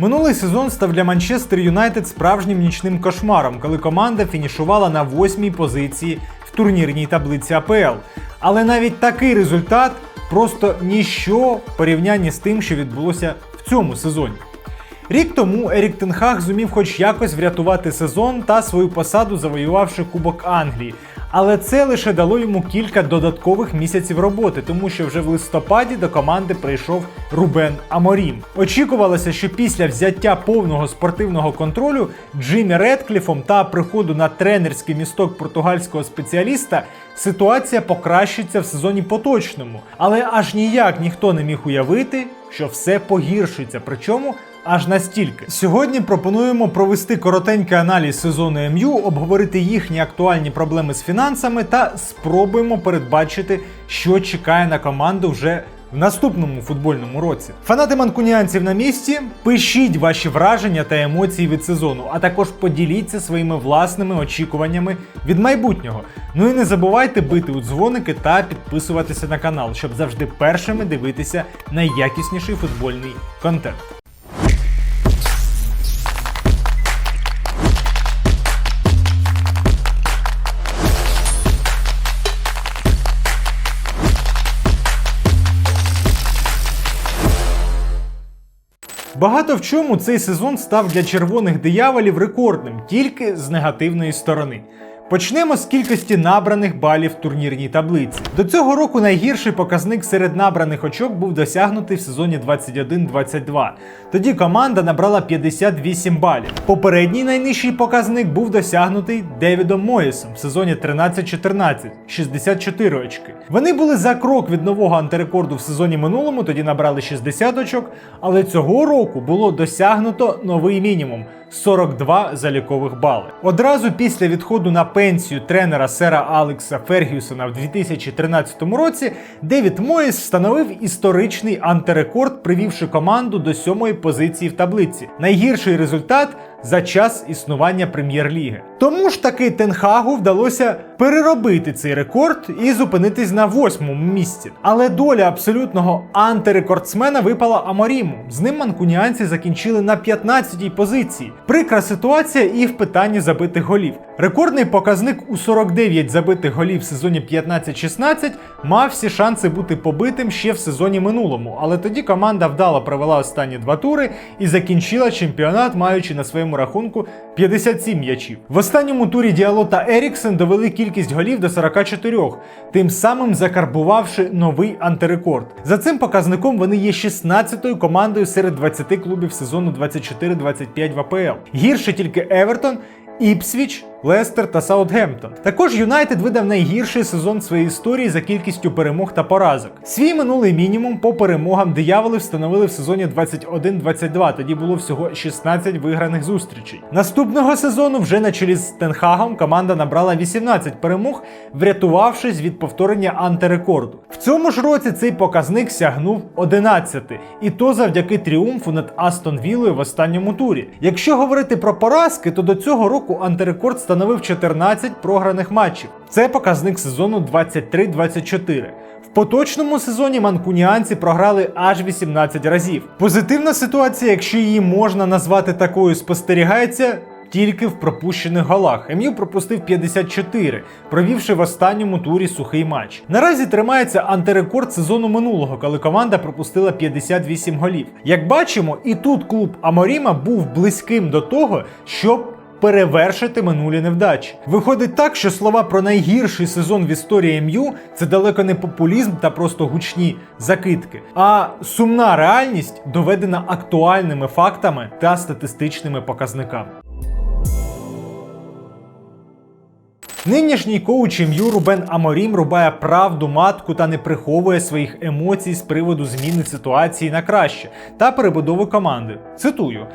Минулий сезон став для Манчестер Юнайтед справжнім нічним кошмаром, коли команда фінішувала на восьмій позиції в турнірній таблиці АПЛ. Але навіть такий результат просто ніщо в порівнянні з тим, що відбулося в цьому сезоні. Рік тому Ерік Тенхаг зумів хоч якось врятувати сезон та свою посаду, завоювавши Кубок Англії. Але це лише дало йому кілька додаткових місяців роботи, тому що вже в листопаді до команди прийшов Рубен Аморім. Очікувалося, що після взяття повного спортивного контролю Джиммі Редкліфом та приходу на тренерський місток португальського спеціаліста ситуація покращиться в сезоні поточному. Але аж ніяк ніхто не міг уявити, що все погіршиться. Причому аж настільки. Сьогодні пропонуємо провести коротенький аналіз сезону МЮ, обговорити їхні актуальні проблеми з фінансами та спробуємо передбачити, що чекає на команду вже. В наступному футбольному році фанати манкуніанців на місці. Пишіть ваші враження та емоції від сезону, а також поділіться своїми власними очікуваннями від майбутнього. Ну і не забувайте бити у дзвоники та підписуватися на канал, щоб завжди першими дивитися найякісніший футбольний контент. Багато в чому цей сезон став для червоних дияволів рекордним, тільки з негативної сторони. Почнемо з кількості набраних балів в турнірній таблиці. До цього року найгірший показник серед набраних очок був досягнутий в сезоні 21-22. Тоді команда набрала 58 балів. Попередній найнижчий показник був досягнутий Девідом Моїсом в сезоні 13-14 64 очки. Вони були за крок від нового антирекорду в сезоні минулому, тоді набрали 60 очок, але цього року було досягнуто новий мінімум. 42 залікових бали. Одразу після відходу на пенсію тренера сера Алекса Фергюсона в 2013 році Девід Моїс встановив історичний антирекорд, привівши команду до сьомої позиції в таблиці. Найгірший результат за час існування прем'єр-ліги. Тому ж таки Тенхагу вдалося переробити цей рекорд і зупинитись на восьмому місці. Але доля абсолютного антирекордсмена випала Аморіму. З ним манкуніанці закінчили на 15-й позиції. Прикра ситуація і в питанні забитих голів. Рекордний показник у 49 забитих голів в сезоні 15-16 мав всі шанси бути побитим ще в сезоні минулому, але тоді команда вдало провела останні два тури і закінчила чемпіонат, маючи на своєму рахунку 57 м'ячів. В останньому турі Діало та Еріксен довели кількість голів до 44, тим самим закарбувавши новий антирекорд. За цим показником вони є 16-ю командою серед 20 клубів сезону 24-25 в АПЛ. Гірше тільки Евертон. Іпсвіч, Лестер та Саутгемптон. Також Юнайтед видав найгірший сезон своєї історії за кількістю перемог та поразок. Свій минулий мінімум по перемогам дияволи встановили в сезоні 21-22. Тоді було всього 16 виграних зустрічей. Наступного сезону вже на чолі з Тенхагом команда набрала 18 перемог, врятувавшись від повторення антирекорду. В цьому ж році цей показник сягнув 11, і то завдяки тріумфу над Астон Віллою в останньому турі. Якщо говорити про поразки, то до цього року антирекорд становив 14 програних матчів. Це показник сезону 23-24. В поточному сезоні манкуніанці програли аж 18 разів. Позитивна ситуація, якщо її можна назвати такою, спостерігається. Тільки в пропущених голах. Ем'ю пропустив 54, провівши в останньому турі сухий матч. Наразі тримається антирекорд сезону минулого, коли команда пропустила 58 голів. Як бачимо, і тут клуб Аморіма був близьким до того, щоб перевершити минулі невдачі. Виходить так, що слова про найгірший сезон в історії МЮ це далеко не популізм та просто гучні закидки, а сумна реальність доведена актуальними фактами та статистичними показниками. Нинішній коуч ім'ю Рубен Аморім рубає правду матку та не приховує своїх емоцій з приводу зміни ситуації на краще та перебудови команди. Цитую.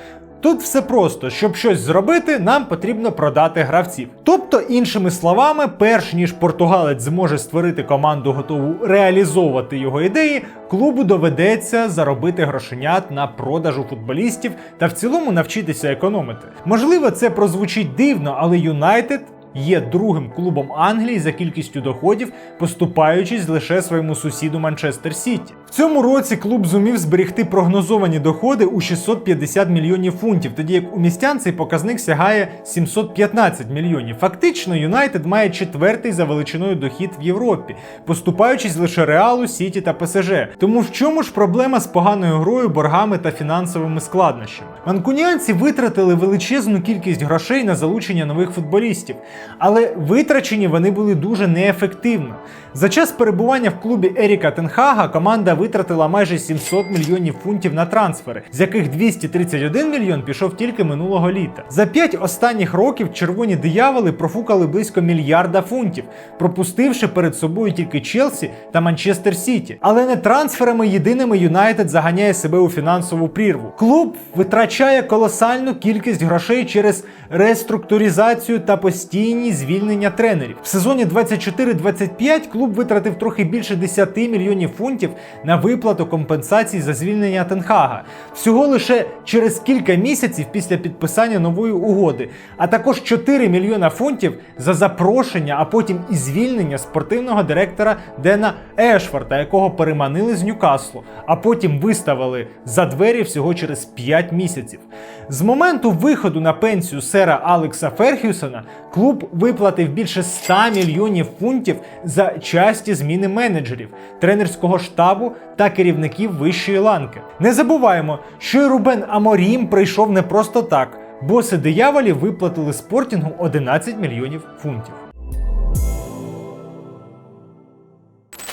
Тут все просто, щоб щось зробити, нам потрібно продати гравців. Тобто, іншими словами, перш ніж португалець зможе створити команду, готову реалізовувати його ідеї, клубу доведеться заробити грошенят на продажу футболістів та в цілому навчитися економити. Можливо, це прозвучить дивно, але Юнайтед є другим клубом Англії за кількістю доходів, поступаючись лише своєму сусіду Манчестер Сіті. В цьому році клуб зумів зберегти прогнозовані доходи у 650 мільйонів фунтів, тоді як у містян цей показник сягає 715 мільйонів. Фактично, Юнайтед має четвертий за величиною дохід в Європі, поступаючись лише Реалу, Сіті та ПСЖ. Тому в чому ж проблема з поганою грою, боргами та фінансовими складнощами? Манкуніанці витратили величезну кількість грошей на залучення нових футболістів, але витрачені вони були дуже неефективно. За час перебування в клубі Еріка Тенхага команда витратила майже 700 мільйонів фунтів на трансфери, з яких 231 мільйон пішов тільки минулого літа. За п'ять останніх років червоні дияволи профукали близько мільярда фунтів, пропустивши перед собою тільки Челсі та Манчестер Сіті. Але не трансферами єдиними Юнайтед заганяє себе у фінансову прірву. Клуб витрачає колосальну кількість грошей через реструктуризацію та постійні звільнення тренерів. В сезоні 24-25 клуб витратив трохи більше 10 мільйонів фунтів на виплату компенсацій за звільнення Тенхага. Всього лише через кілька місяців після підписання нової угоди, а також 4 мільйона фунтів за запрошення, а потім і звільнення спортивного директора Дена Ешфорта, якого переманили з Ньюкаслу, а потім виставили за двері всього через 5 місяців. З моменту виходу на пенсію сера Алекса Ферхюсона клуб виплатив більше 100 мільйонів фунтів за часті зміни менеджерів, тренерського штабу та керівників вищої ланки. Не забуваємо, що і Рубен Аморім прийшов не просто так. Боси дияволів виплатили спортінгу 11 мільйонів фунтів.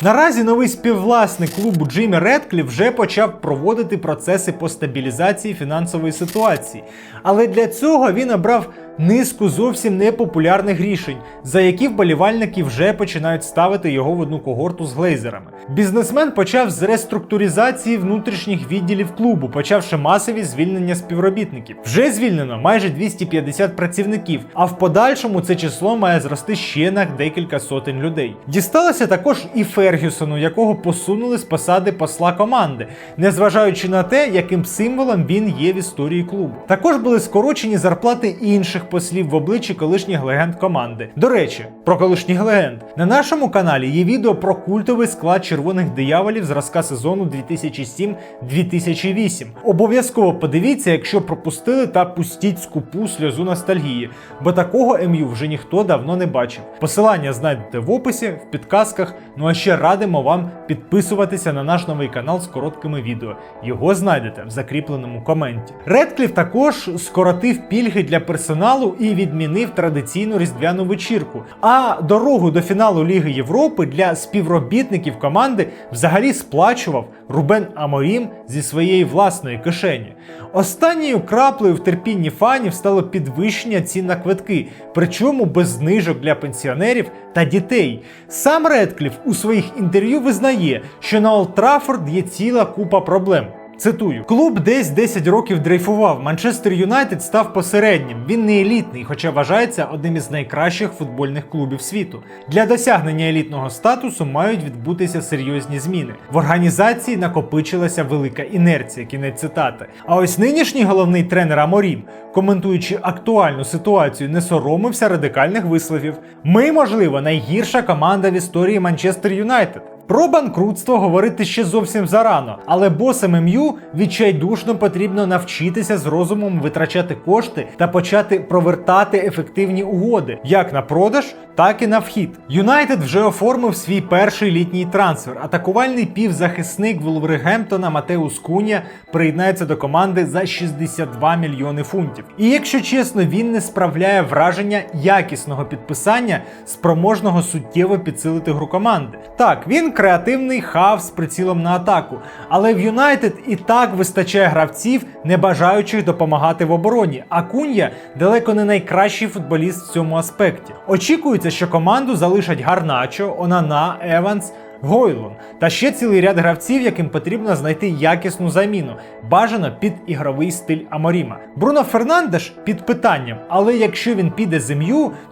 Наразі новий співвласник клубу Джиммі Редкліф вже почав проводити процеси по стабілізації фінансової ситуації, але для цього він обрав низку зовсім непопулярних рішень, за які вболівальники вже починають ставити його в одну когорту з глейзерами. Бізнесмен почав з реструктуризації внутрішніх відділів клубу, почавши масові звільнення співробітників. Вже звільнено майже 250 працівників, а в подальшому це число має зрости ще на декілька сотень людей. Дісталося також і Фергюсону, якого посунули з посади посла команди, незважаючи на те, яким символом він є в історії клубу. Також були скорочені зарплати інших послів в обличчі колишніх легенд команди. До речі, про колишніх легенд на нашому каналі є відео про культовий склад червоних дияволів зразка сезону 2007-2008. Обов'язково подивіться, якщо пропустили, та пустіть скупу сльозу ностальгії, бо такого МЮ вже ніхто давно не бачив. Посилання знайдете в описі, в підказках. Ну а ще радимо вам підписуватися на наш новий канал з короткими відео. Його знайдете в закріпленому коменті. Редкліф також скоротив пільги для персоналу і відмінив традиційну різдвяну вечірку. А дорогу до фіналу Ліги Європи для співробітників команди взагалі сплачував Рубен Аморім зі своєї власної кишені. Останньою краплею в терпінні фанів стало підвищення цін на квитки, причому без знижок для пенсіонерів та дітей. Сам Редкліф у своїх інтерв'ю визнає, що на Олд Траффорд є ціла купа проблем. Цитую, клуб десь 10 років дрейфував. Манчестер Юнайтед став посереднім. Він не елітний, хоча вважається одним із найкращих футбольних клубів світу. Для досягнення елітного статусу мають відбутися серйозні зміни. В організації накопичилася велика інерція. Кінець цитати. А ось нинішній головний тренер Аморім, коментуючи актуальну ситуацію, не соромився радикальних висловів. Ми, можливо, найгірша команда в історії Манчестер Юнайтед. Про банкрутство говорити ще зовсім зарано, але босам МЮ відчайдушно потрібно навчитися з розумом витрачати кошти та почати провертати ефективні угоди як на продаж, так і на вхід. Юнайтед вже оформив свій перший літній трансфер. Атакувальний півзахисник Вулвергемптона Матеус Куня приєднається до команди за 62 мільйони фунтів. І якщо чесно, він не справляє враження якісного підписання, спроможного суттєво підсилити гру команди. Так, він креативний хав з прицілом на атаку, але в Юнайтед і так вистачає гравців, не бажаючих допомагати в обороні. А Кунья далеко не найкращий футболіст в цьому аспекті. Очікується, що команду залишать Гарначо, Онана, Еванс. Гойлун та ще цілий ряд гравців, яким потрібно знайти якісну заміну, бажано під ігровий стиль Аморіма. Бруно Фернандеш під питанням, але якщо він піде з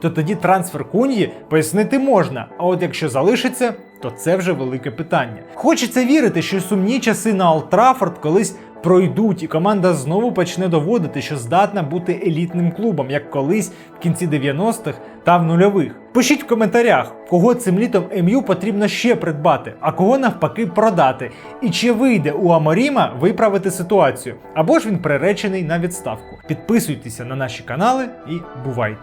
то тоді трансфер Куньї пояснити можна. А от якщо залишиться, то це вже велике питання. Хочеться вірити, що сумні часи на Олд Траффорд колись пройдуть, і команда знову почне доводити, що здатна бути елітним клубом, як колись в кінці 90-х та в нульових. Пишіть в коментарях, кого цим літом МЮ потрібно ще придбати, а кого навпаки продати. І чи вийде у Аморіма виправити ситуацію, або ж він приречений на відставку. Підписуйтеся на наші канали і бувайте!